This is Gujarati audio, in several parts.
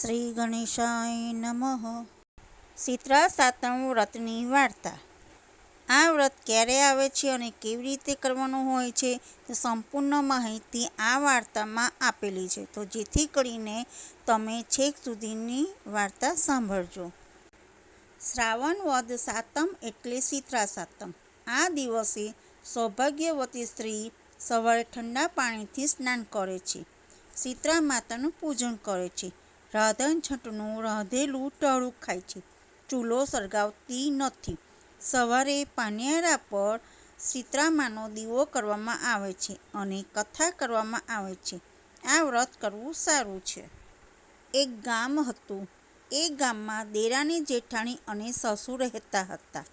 શ્રી ગણેશાય નમઃ. શીતળા સાતમ વ્રતની વાર્તા. આ વ્રત ક્યારે આવે છે અને કેવી રીતે કરવાનું હોય છે તે સંપૂર્ણ માહિતી આ વાર્તામાં આપેલી છે. તો જેથી કરીને તમે છેક સુધીની વાર્તા સાંભળજો. શ્રાવણ વદ સાતમ એટલે શીતળા સાતમ. આ દિવસે સૌભાગ્યવતી સ્ત્રી સવારે ઠંડા પાણીથી સ્નાન કરે છે. શીતળા માતાનું પૂજન કરે છે. રાધન છઠનું રાંધેલું ટાળું ખાય છે. ચૂલો સળગાવતી નથી. સવારે પાનિયારા પર સીતરામાનો દીવો કરવામાં આવે છે અને કથા કરવામાં આવે છે. આ વ્રત કરવું સારું છે. એક ગામ હતું. એ ગામમાં દેરાણી જેઠાણી અને સસુ રહેતા હતા.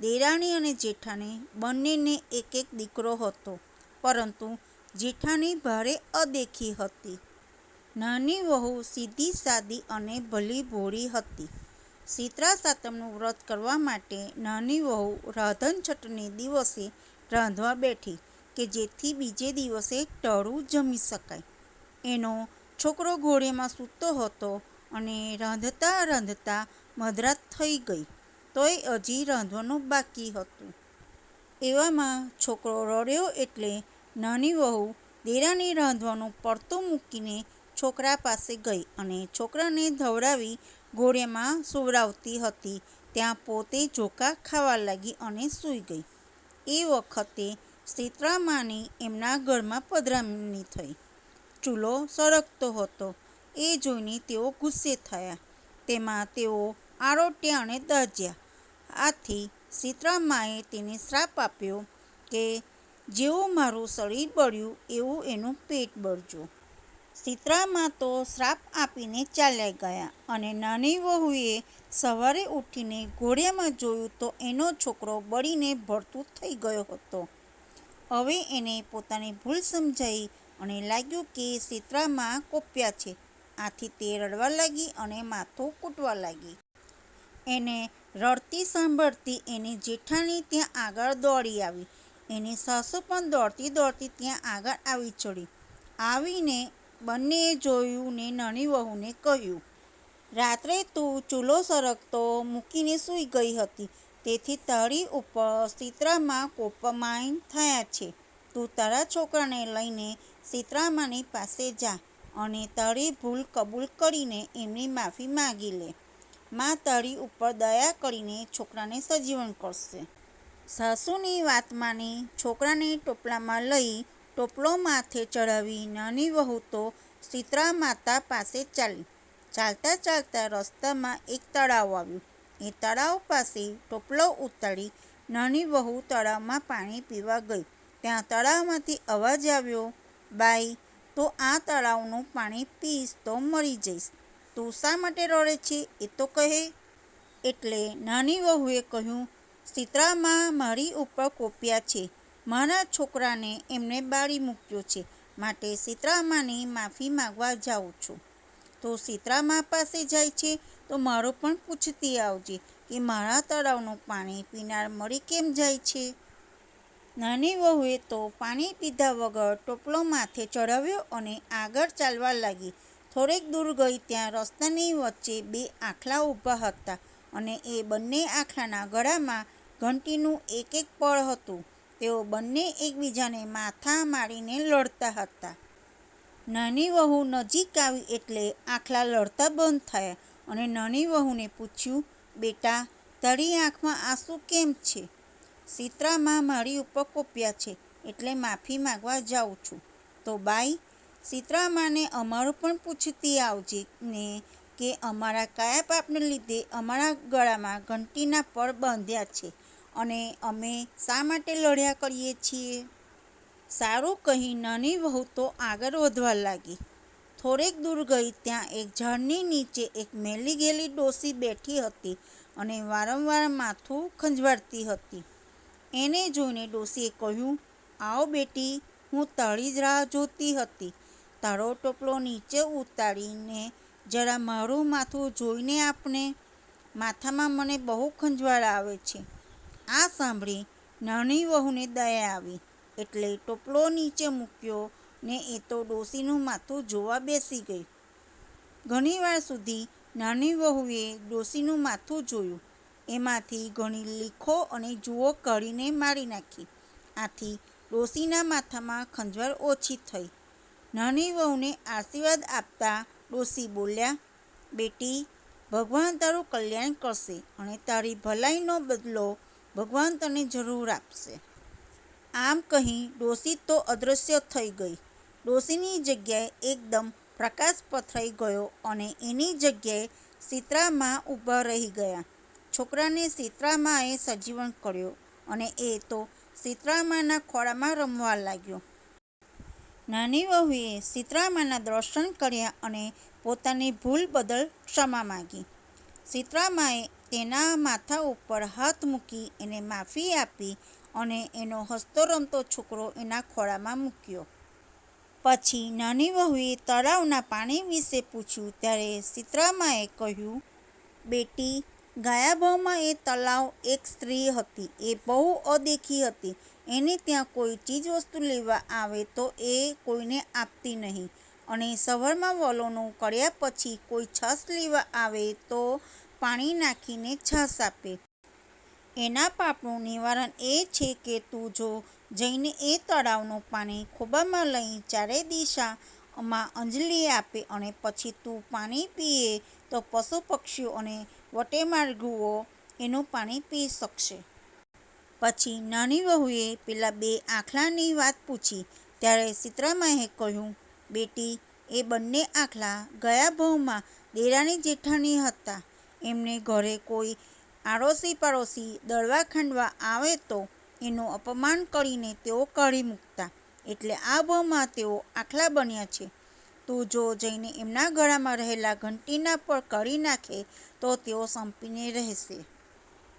દેરાણી અને જેઠાણી બંનેને એક એક દીકરો હતો. પરંતુ જેઠાણી ભારે અદેખી હતી. નાની વહુ સીધી સાદી અને ભલી ભોળી હતી. શીતળા સાતમનું વ્રત કરવા માટે નાની વહુ રાધન છઠને દિવસે રાંધવા બેઠી કે જેથી બીજે દિવસે ટળું જમી શકાય. એનો છોકરો ઘોડેમાં સૂતો હતો અને રાંધતા રાંધતા મધરાત થઈ ગઈ. તોય હજી રાંધવાનું બાકી હતું. એવામાં છોકરો રડ્યો એટલે નાની વહુ દેરાને રાંધવાનું પડતું મૂકીને છોકરા પાસે ગઈ અને છોકરાને ધવડાવી ઘોડેમાં સુવડાવતી હતી. ત્યાં પોતે ચોખા ખાવા લાગી અને સૂઈ ગઈ. એ વખતે શીતળામાની એમના ઘરમાં પધરામણી થઈ. ચૂલો સળગતો હતો. એ જોઈને તેઓ ગુસ્સે થયા. તેમાં તેઓ આરોટ્યા અને દાજ્યા. આથી સીતરામાએ તેને શ્રાપ આપ્યો કે, જેવું મારું શરીર બળ્યું, એવું એનું પેટ બળજો. શીતળામાં તો શ્રાપ આપીને ચાલ્યા ગયા અને નાની વહુએ સવારે ઉઠીને ઘોડિયામાં જોયું તો એનો છોકરો બળીને ભરતું થઈ ગયો હતો. હવે એને પોતાની ભૂલ સમજાઈ અને લાગ્યું કે શીતળામાં કોપ્યા છે. આથી તે રડવા લાગી અને માથું કૂટવા લાગી. એને રડતી સાંભળતી એની જેઠાણી ત્યાં આગળ દોડી આવી. એની સાસુ પણ દોડતી દોડતી ત્યાં આગળ આવી ચડી. આવીને બંનેએ જોયું ને નાની વહુને કહ્યું, રાત્રે તું ચૂલો સરકતો મૂકીને સૂઈ ગઈ હતી. તેથી તારી ઉપર સીતરામાં કોપમાઈન થયા છે. તું તારા છોકરાને લઈને સીતરામાની પાસે જા અને તારી ભૂલ કબૂલ કરીને એમની માફી માગી લે. માં તારી ઉપર દયા કરીને છોકરાને સજીવન કરશે. સાસુની વાત માની છોકરાને ટોપલામાં લઈ ટોપલો માથે ચડાવી નાની વહુ તો શીતળા માતા પાસે ચાલી. ચાલતા ચાલતા રસ્તામાં એક તળાવ આવ્યું. એ તળાવ પાસે ટોપલો ઉતારી નાની વહુ તળાવમાં પાણી પીવા ગઈ. ત્યાં તળાવમાંથી અવાજ આવ્યો, બાઈ, તો આ તળાવનું પાણી પીશ તો મરી જઈશ. તું શા માટે રડે છે એ તો કહે. એટલે નાની વહુએ કહ્યું શીતળામાં મારી ઉપર કોપ્યા છે. મારા છોકરાને એમને બાળી મૂક્યો છે. માટે સીતરામાની માફી માગવા જાઉં છું. તો સીતરામા પાસે જાય છે તો મારો પણ પૂછતી આવજે કે મારા તળાવનું પાણી પીનાર મળી કેમ જાય છે? નાની વહુએ તો પાણી પીધા વગર ટોપલો માથે ચડાવ્યો અને આગળ ચાલવા લાગી. થોડેક દૂર ગઈ ત્યાં રસ્તાની વચ્ચે બે આખલા ઊભા હતા અને એ બંને આખલાના ગળામાં ઘંટીનું એક એક પળ હતું. તેઓ બંને એકબીજાને માથા મારીને લડતા હતા. નાની વહુ નજીક આવી એટલે આખલા લડતા બંધ થયા અને નાની વહુને પૂછ્યું, બેટા, તારી આંખમાં આંસુ કેમ છે? સીતરામાં મારી ઉપર કોપ્યા છે, એટલે માફી માગવા જાઉં છું. તો બાઈ, સીતરામાને અમારું પણ પૂછતી આવજે ને કે અમારા કયા પાપને લીધે અમારા ગળામાં ઘંટીના પળ બાંધ્યા છે. અને અમે શા માટે લડ્યા કરીએ છીએ? સારું કહી નાની વહુ તો આગળ વધવા લાગી. થોડેક દૂર ગઈ ત્યાં એક ઝાડની નીચે એક મેલી ગયેલી ડોસી બેઠી હતી અને વારંવાર માથું ખંજવાળતી હતી. એને જોઈને ડોસીએ કહ્યું, આવો બેટી, હું તારી જ રાહ જોતી હતી. તારો ટોપલો નીચે ઉતારીને જરા મારું માથું જોઈને આપણે માથામાં મને બહુ ખંજવાળ આવે છે. આ સાંભળી નાની વહુને દયા આવી. એટલે ટોપલો નીચે મૂક્યો ને એ તો ડોસીનું માથું જોવા બેસી ગઈ. ઘણીવાર સુધી નાની વહુએ ડોસીનું માથું જોયું. એમાંથી ઘણી લીખો અને જુઓ કાઢીને મારી નાખી. આથી ડોસીના માથામાં ખંજવાળ ઓછી થઈ. નાની વહુને આશીર્વાદ આપતા ડોસી બોલ્યા, બેટી, ભગવાન તારું કલ્યાણ કરશે અને તારી ભલાઈનો બદલો ભગવાન તને જરૂર આપશે. આમ કહી ડોસી તો અદૃશ્ય થઈ ગઈ. ડોસીની જગ્યાએ એકદમ પ્રકાશ પથરાઈ ગયો અને એની જગ્યાએ સીતરામાં ઊભા રહી ગયા. છોકરાને સીતરામાએ સજીવન કર્યો અને એ તો સીતરામાના ખોળામાં રમવા લાગ્યો. નાની વહુએ સીતરામાના દર્શન કર્યા અને પોતાની ભૂલ બદલ ક્ષમા માગી. સીતરામાએ તેના માથા ઉપર હાથ મૂકી એને માફી આપી અને એનો હસતો રમતો છોકરો એના ખોળામાં મૂક્યો. પછી નાની વહુએ તળાવના પાણી વિશે પૂછ્યું, ત્યારે સીતરામાએ કહ્યું, બેટી, ગાયાભાવમાં એ તળાવ એક સ્ત્રી હતી, એ બહુ અદેખી હતી. એને ત્યાં કોઈ ચીજવસ્તુ લેવા આવે તો એ કોઈને આપતી નહીં. અને સવારમાં વલોનું કર્યા પછી કોઈ છસ લેવા આવે તો પાણી નાખીને છાશ આપે. એના પાપનું નિવારણ એ છે કે તું જો જઈને એ તળાવનું પાણી ખોબામાં લઈ ચારે દિશામાં અંજલિ આપે અને પછી તું પાણી પીએ તો પશુ પક્ષીઓ અને વટેમાર્ગુઓ એનું પાણી પી શકશે. પછી નાની વહુએ પેલા બે આખલાની વાત પૂછી. ત્યારે સીતરામાએ કહ્યું, બેટી, એ બંને આખલા ગયા ભાવમાં દેરાણી જેઠાણી હતા. એમને ઘરે કોઈ આડોશી પાડોશી દળવા ખાંડવા આવે તો એનું અપમાન કરીને તેઓ કાઢી મૂકતા. એટલે આ ભાવમાં તેઓ આખલા બન્યા છે. તું જો જઈને એમના ગળામાં રહેલા ઘંટીના પર કરી નાખે તો તેઓ સંપીને રહેશે.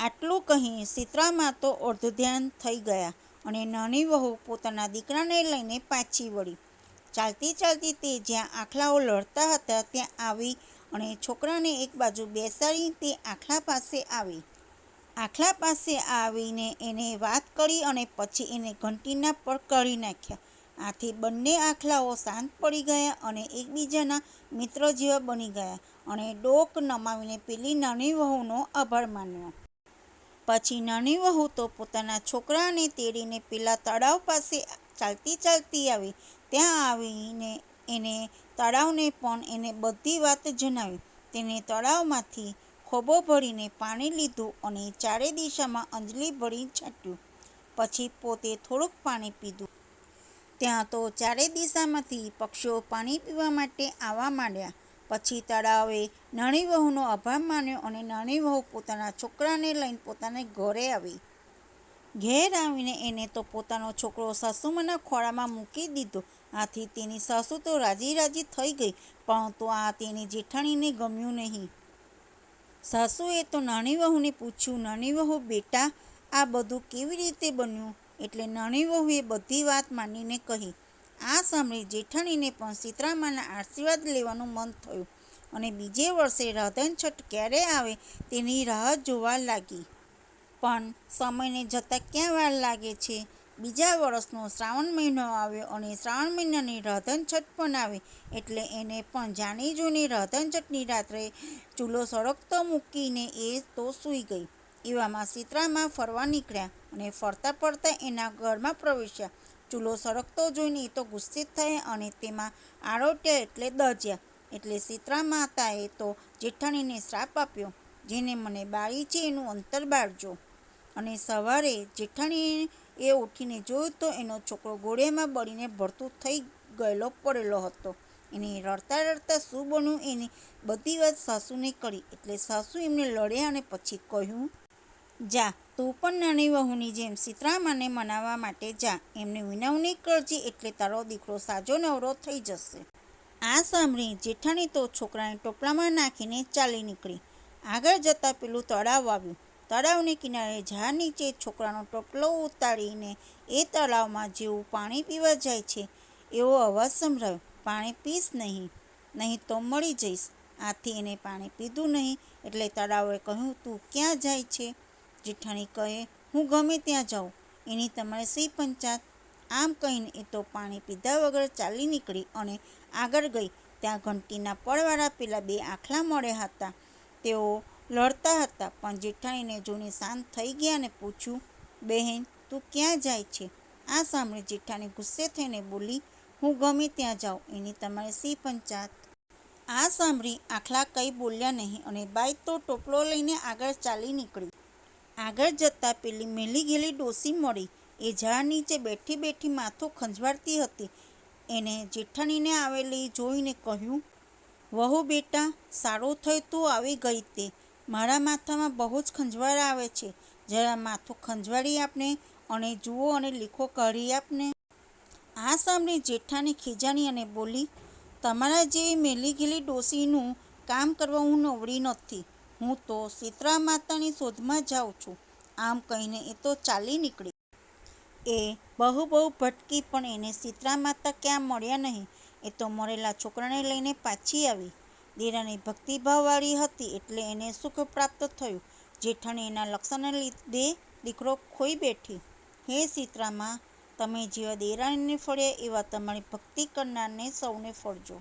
આટલું કહી સીતરામાં તો અર્ધ ધ્યાન થઈ ગયા અને નાની વહુ પોતાના દીકરાને લઈને પાછી વળી. ચાલતી ચાલતી તે જ્યાં આખલાઓ લડતા હતા ત્યાં આવી અને છોકરાને એક બાજુ બેસાડી તે આખલા પાસે આવી. આખલા પાસે આવીને એને વાત કરી અને પછી એને ઘંટીના પર કરી નાખ્યા. આથી બંને આખલાઓ શાંત પડી ગયા અને એકબીજાના મિત્ર જેવા બની ગયા અને ડોક નમાવીને પેલી નાની વહુનો આભાર માન્યો. પછી નાની વહુ તો પોતાના છોકરાને તેડીને પેલા તળાવ પાસે ચાલતી ચાલતી આવી. ત્યાં આવીને એને તળાવને પણ એને બધી વાત જણાવી. તેને તળાવમાંથી ખોબો ભરીને પાણી લીધું અને ચારે દિશામાં અંજલિ ભરી છાંટ્યું. પછી પોતે થોડુંક પાણી પીધું. ત્યાં તો ચારે દિશામાંથી પક્ષીઓ પાણી પીવા માટે આવવા માંડ્યા. પછી તળાવે નાની વહુનો આભાર માન્યો અને નાની વહુ પોતાના છોકરાને લઈને પોતાને ઘરે આવી. ઘેર આવીને એને તો પોતાનો છોકરો સાસુમાના ખોળામાં મૂકી દીધો. આથી તેની સાસુ તો રાજી રાજી થઈ ગઈ પરંતુ આ તેની જેઠાણીને ગમ્યું નહીં. સાસુએ તો નાની વહુને પૂછ્યું નાની વહુ બેટા, આ બધું કેવી રીતે બન્યું? એટલે નાની વહુએ બધી વાત માનીને કહી. આ સાંભળી જેઠાણીને પણ સીતરામાના આશીર્વાદ લેવાનું મન થયું અને બીજે વર્ષે રાધન છઠ ક્યારે આવે તેની રાહ જોવા લાગી. પણ સમયને જતાં ક્યાં વાર લાગે છે? બીજા વર્ષનો શ્રાવણ મહિનો આવ્યો અને શ્રાવણ મહિનાની રાધન છઠ પણ આવે. એટલે એને પણ જાણી જોઈને રાધન છઠની રાત્રે ચૂલો સળગતો મૂકીને એ તો સૂઈ ગઈ. એવામાં સીતરામાં ફરવા નીકળ્યા અને ફરતા ફરતા એના ઘરમાં પ્રવેશ્યા. ચૂલો સળગતો જોઈને એ તો ગુસ્સિત થયા અને તેમાં આરોટ્યા એટલે દજ્યા. એટલે સીતરા માતાએ તો જેઠાણીને શ્રાપ આપ્યો, જેને મને બાળી છે એનું અંતર બાળજો. અને સવારે જેઠાણી એ ઉઠીને જોયું તો એનો છોકરો ગોળિયામાં બળીને ભરતું થઈ ગયેલો પડેલો હતો. એને રડતા રડતા શું બન્યું એની બધી વાત સાસુને કરી. એટલે સાસુ એમને લડ્યા અને પછી કહ્યું, જા, તું પણ નાની વહુની જેમ સીતરામાને મનાવવા માટે જા. એમને વિનવણી કરજે, એટલે તારો દીકરો સાજો નવરો થઈ જશે. આ સાંભળી જેઠાણી તો છોકરાને ટોપલામાં નાખીને ચાલી નીકળી. આગળ જતાં પેલું તળાવ આવ્યું. તળાવને કિનારે ઝાડ નીચે છોકરાનો ટોપલો ઉતારીને એ તળાવમાં જેવું પાણી પીવા જાય છે, એવો અવાજ સંભળાયો. પાણી પીશ નહીં નહીં તો મળી જઈશ. આથી એને પાણી પીધું નહીં એટલે તળાવે કહ્યું, તું ક્યાં જાય છે? જેઠાણી કહે, હું ગમે ત્યાં જાઉં. એની તમારે સી પંચાત. આમ કહીને એ તો પાણી પીધા વગર ચાલી નીકળી અને આગળ ગઈ. ત્યાં ઘંટીના પડવાળા પેલા બે આખલા મળ્યા હતા. તેઓ લડતા હતા, પણ જેઠાણીને જોઈને શાંત થઈ ગયા અને પૂછ્યું, બહેન, તું ક્યાં જાય છે? આ સાંભળી જેઠાણી ગુસ્સે થઈને બોલી, હું ગમે ત્યાં જાઉં, એની તમારે સી પંચાત આ સાંભળી આખલા કંઈ બોલ્યા નહીં અને બાઈ તો ટોપલો લઈને આગળ ચાલી નીકળી. આગળ જતાં પેલી મેલી ગયેલી ડોસી મળી. એ ઝાડ નીચે બેઠી બેઠી માથું ખંજવાળતી હતી. એને જેઠાણીને આવેલી જોઈને કહ્યું, વહુ બેટા, સારું થયું તું આવી ગઈ તે. મારા માથામાં બહુ જ ખંજવાળ આવે છે. જરા માથું ખંજવાળી આપને અને જુઓ અને લીખો કરી આપને. આ સાંભળી જેઠાની ખીજાણી અને બોલી, તમારા જેવી મેલી ગયેલી ડોસીનું કામ કરવા હું નવડી નથી. હું તો શીતળા માતાની શોધમાં જાઉં છું. આમ કહીને એ તો ચાલી નીકળી. એ બહુ બહુ ભટકી પણ એને શીતળા માતા ક્યાં મળ્યા નહીં? એ તો મરેલા છોકરાને લઈને પાછી આવી. દેરાની ભક્તિભાવવાળી હતી એટલે એને સુખ પ્રાપ્ત થયું. જેઠાણી એના લક્ષણને લીધે દીકરો ખોઈ બેઠી. હે સીતરામાં, તમે જેવા દેરાણીને ફળ્યા એવા તમારી ભક્તિ કરનારને સૌને ફળજો.